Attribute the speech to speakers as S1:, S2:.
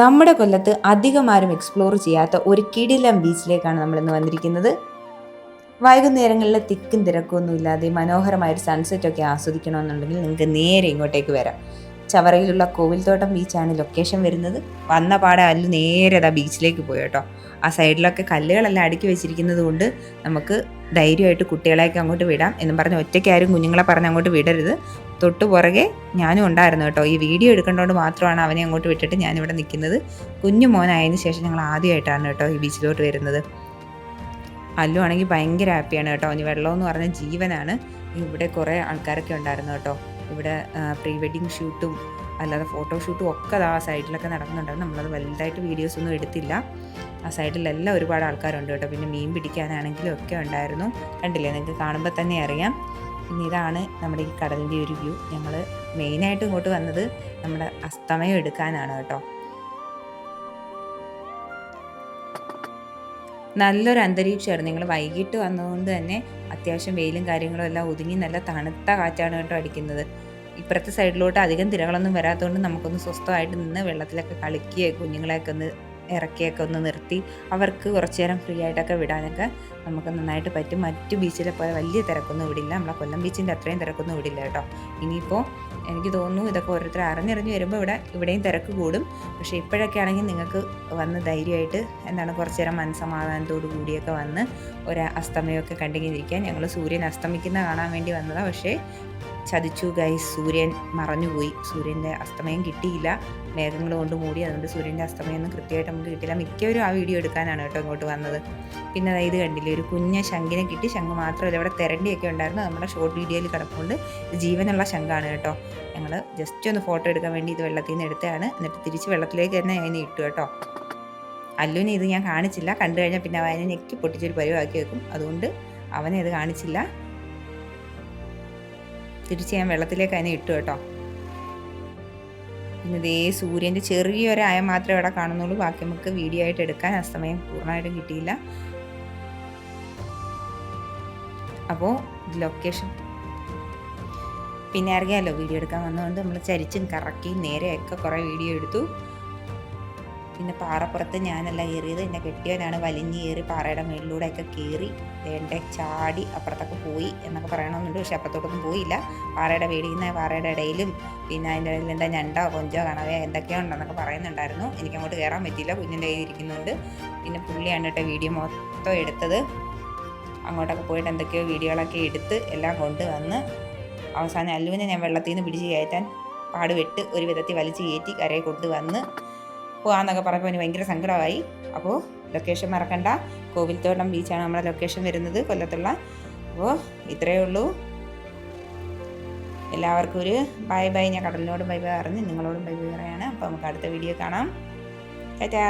S1: നമ്മുടെ കൊല്ലത്ത് അധികം ആരും എക്സ്പ്ലോർ ചെയ്യാത്ത ഒരു കിടിലം ബീച്ചിലേക്കാണ് നമ്മൾ ഇന്ന് വന്നിരിക്കുന്നത്. വൈകുന്നേരങ്ങളിൽ തിക്കും തിരക്കൊന്നും ഇല്ലാതെ മനോഹരമായ ഒരു സൺസെറ്റ് ഒക്കെ ആസ്വദിക്കണമെന്നുണ്ടെങ്കിൽ നിങ്ങൾക്ക് നേരെ ഇങ്ങോട്ടേക്ക് വരാം. ചവറയിലുള്ള കോവിൽത്തോട്ടം ബീച്ചാണ് ലൊക്കേഷൻ വരുന്നത്. വന്ന പാടെ അല്ലു നേരെ അതാ ബീച്ചിലേക്ക് പോയി കേട്ടോ. ആ സൈഡിലൊക്കെ കല്ലുകളെല്ലാം അടുക്കി വെച്ചിരിക്കുന്നത് കൊണ്ട് നമുക്ക് ധൈര്യമായിട്ട് കുട്ടികളെയൊക്കെ അങ്ങോട്ട് വിടാം എന്നും പറഞ്ഞ് ഒറ്റയ്ക്ക് ആരും കുഞ്ഞുങ്ങളെ പറഞ്ഞ് അങ്ങോട്ട് വിടരുത്. തൊട്ട് പുറകെ ഞാനും ഉണ്ടായിരുന്നു കേട്ടോ. ഈ വീഡിയോ എടുക്കേണ്ടതുകൊണ്ട് മാത്രമാണ് അവനെ അങ്ങോട്ട് വിട്ടിട്ട് ഞാനിവിടെ നിൽക്കുന്നത്. കുഞ്ഞു മോനായതിനു ശേഷം ഞങ്ങൾ ആദ്യമായിട്ടാണ് കേട്ടോ ഈ ബീച്ചിലോട്ട് വരുന്നത്. അല്ലു ആണെങ്കിൽ ഭയങ്കര ഹാപ്പിയാണ് കേട്ടോ. ഇനി വെള്ളമെന്ന് പറഞ്ഞ ജീവനാണ്. ഇവിടെ കുറേ ആൾക്കാരൊക്കെ ഉണ്ടായിരുന്നു കേട്ടോ. ഇവിടെ പ്രീ വെഡിങ് ഷൂട്ടും അല്ലാതെ ഫോട്ടോ ഷൂട്ടും ഒക്കെ ആ സൈഡിലൊക്കെ നടക്കുന്നുണ്ടായിരുന്നു നമ്മളത് വലുതായിട്ട് വീഡിയോസ് ഒന്നും എടുത്തില്ല. ആ സൈഡിലെല്ലാം ഒരുപാട് ആൾക്കാരുണ്ട് കേട്ടോ. പിന്നെ മീൻ പിടിക്കാനാണെങ്കിലും ഒക്കെ ഉണ്ടായിരുന്നു. കണ്ടില്ലേ? നിങ്ങൾക്ക് കാണുമ്പോൾ തന്നെ അറിയാം. പിന്നെ ഇതാണ് നമ്മുടെ ഈ കടലിന്റെ ഒരു വ്യൂ. ഞങ്ങൾ മെയിനായിട്ട് ഇങ്ങോട്ട് വന്നത് നമ്മുടെ അസ്തമയം എടുക്കാനാണ് കേട്ടോ. നല്ലൊരു അന്തരീക്ഷമായിരുന്നു. നിങ്ങൾ വൈകിട്ട് വന്നതുകൊണ്ട് തന്നെ അത്യാവശ്യം വെയിലും കാര്യങ്ങളും എല്ലാം ഒതുങ്ങി നല്ല തണുത്ത കാറ്റാണ് കേട്ടോ അടിക്കുന്നത്. ഇപ്പുറത്തെ സൈഡിലോട്ട് അധികം തിരകളൊന്നും വരാത്തതുകൊണ്ട് നമുക്കൊന്ന് സ്വസ്ഥമായിട്ട് നിന്ന് വെള്ളത്തിലൊക്കെ കളിക്കുകയോ കുഞ്ഞുങ്ങളെയൊക്കെ ഒന്ന് ഇറക്കിയൊക്കെ ഒന്ന് നിർത്തി. അവർക്ക് കുറച്ച് നേരം ഫ്രീ ആയിട്ടൊക്കെ വിടാനൊക്കെ നമുക്ക് നന്നായിട്ട് പറ്റും. മറ്റു ബീച്ചിലെ പോലെ വലിയ തിരക്കൊന്നും ഇവിടില്ല നമ്മളെ കൊല്ലം ബീച്ചിന്റെ അത്രയും തിരക്കൊന്നും ഇവിടില്ല കേട്ടോ. ഇനിയിപ്പോൾ എനിക്ക് തോന്നുന്നു ഇതൊക്കെ ഓരോരുത്തർ അറിഞ്ഞിറിഞ്ഞ് വരുമ്പോൾ ഇവിടെ ഇവിടെയും തിരക്ക് കൂടും. പക്ഷേ ഇപ്പോഴൊക്കെ ആണെങ്കിൽ നിങ്ങൾക്ക് വന്ന് ധൈര്യമായിട്ട് എന്താണ് കുറച്ച് നേരം മനസ്സമാധാനത്തോടു കൂടിയൊക്കെ വന്ന് ഒരു അസ്തമയമൊക്കെ കണ്ടിങ്ങനെ ഞങ്ങൾ സൂര്യൻ അസ്തമിക്കുന്ന കാണാൻ വേണ്ടി വന്നതാണ് പക്ഷേ ചതിച്ചു ഗൈ സൂര്യൻ മറഞ്ഞുപോയി. സൂര്യന്റെ അസ്തമയം കിട്ടിയില്ല. മേഘങ്ങൾ കൊണ്ട് മൂടി. അതുകൊണ്ട് സൂര്യന്റെ അസ്തമയമൊന്നും കൃത്യമായിട്ട് നമുക്ക് കിട്ടില്ല മിക്കവരും ആ വീഡിയോ എടുക്കാനാണ് കേട്ടോ ഇങ്ങോട്ട് വന്നത്. പിന്നെ അതായത് കണ്ടില്ലേ? ഒരു കുഞ്ഞ ശംഖിനെ കിട്ടി. ശംഖ് മാത്രമല്ല ഇവിടെ തെരണ്ടിയൊക്കെ ഉണ്ടായിരുന്നു. നമ്മുടെ ഷോർട്ട് വീഡിയോയിൽ കിടപ്പുണ്ട്. ഇത് ജീവനുള്ള ശംഖാണ് കേട്ടോ. ഞങ്ങൾ ജസ്റ്റ് ഒന്ന് ഫോട്ടോ എടുക്കാൻ വേണ്ടി ഇത് വെള്ളത്തിൽ നിന്ന് എടുത്തതാണ്. എന്നിട്ട് തിരിച്ച് വെള്ളത്തിലേക്ക് തന്നെ അതിനെ ഇട്ടു കേട്ടോ. അല്ലുവിനെ ഇത് ഞാൻ കാണിച്ചില്ല. കണ്ടു കഴിഞ്ഞാൽ പിന്നെ അവനെ ഞെക്കി പൊട്ടിച്ചൊരു പരിവാക്കി വെക്കും. അതുകൊണ്ട് അവനെ ഇത് കാണിച്ചില്ല. തിരിച്ച് ഞാൻ വെള്ളത്തിലേക്ക് അതിനെ ഇട്ടു കേട്ടോ. പിന്നെ ഇതേ സൂര്യന്റെ ചെറിയൊരായ മാത്രമേ ഇവിടെ കാണുന്നുള്ളൂ. ബാക്കി നമുക്ക് വീഡിയോ ആയിട്ട് എടുക്കാൻ അസ്തമയം പൂർണമായിട്ടും കിട്ടിയില്ല. അപ്പോൾ ലൊക്കേഷൻ പിന്നെ അറിയാമല്ലോ വീഡിയോ എടുക്കാൻ വന്നതുകൊണ്ട് നമ്മൾ ചരിച്ചും കറക്കി നേരെയൊക്കെ കുറേ വീഡിയോ എടുത്തു. പിന്നെ പാറപ്പുറത്ത് ഞാനല്ല കയറിയത് എന്നെ കെട്ടിയവനാണ് വലിഞ്ഞ് കയറി പാറയുടെ മേളിലൂടെയൊക്കെ കയറി വേണ്ട ചാടി അപ്പുറത്തൊക്കെ പോയി എന്നൊക്കെ പറയണമെന്നുണ്ട്. പക്ഷെ അപ്പുറത്തോട്ടൊന്നും പോയില്ല. പാറയുടെ വേടിക്കുന്ന പാറയുടെ ഇടയിലും പിന്നെ അതിന്റെ ഇടയിൽ എന്താ ഞണ്ടോ കൊഞ്ചോ കണവയോ എന്തൊക്കെയോ ഉണ്ടെന്നൊക്കെ പറയുന്നുണ്ടായിരുന്നു. എനിക്ക് അങ്ങോട്ട് കയറാൻ പറ്റിയില്ല. കുഞ്ഞിന്റെ കയ്യിൽ ഇരിക്കുന്നുണ്ട്. പിന്നെ പുള്ളിയാണ് കേട്ടോ വീഡിയോ മൊത്തം എടുത്തത്. അങ്ങോട്ടൊക്കെ പോയിട്ട് എന്തൊക്കെയോ വീഡിയോകളൊക്കെ എടുത്ത് എല്ലാം കൊണ്ടുവന്ന് അവസാനം അല്ലുവിനെ ഞാൻ വെള്ളത്തിൽ നിന്ന് പിടിച്ച് കയറ്റാൻ പാടുവിട്ട് ഒരു വിധത്തിൽ വലിച്ചു കയറ്റി കരയെ കൊണ്ടുവന്ന് പോകാമെന്നൊക്കെ പറഞ്ഞപ്പോൾ എനിക്ക് ഭയങ്കര സങ്കടമായി. അപ്പോൾ ലൊക്കേഷൻ മറക്കണ്ട. കോവിൽത്തോട്ടം ബീച്ചാണ് നമ്മുടെ ലൊക്കേഷൻ വരുന്നത് കൊല്ലത്തുള്ള. അപ്പോൾ ഇത്രയേ ഉള്ളൂ. എല്ലാവർക്കും ഒരു ബൈ ബൈ ഞാൻ കടലിനോടും ബൈ ബൈ പറഞ്ഞ് നിങ്ങളോടും ബൈ ബൈ പറയാണ്. അപ്പോൾ നമുക്ക് അടുത്ത വീഡിയോ കാണാം. ടാറ്റാ.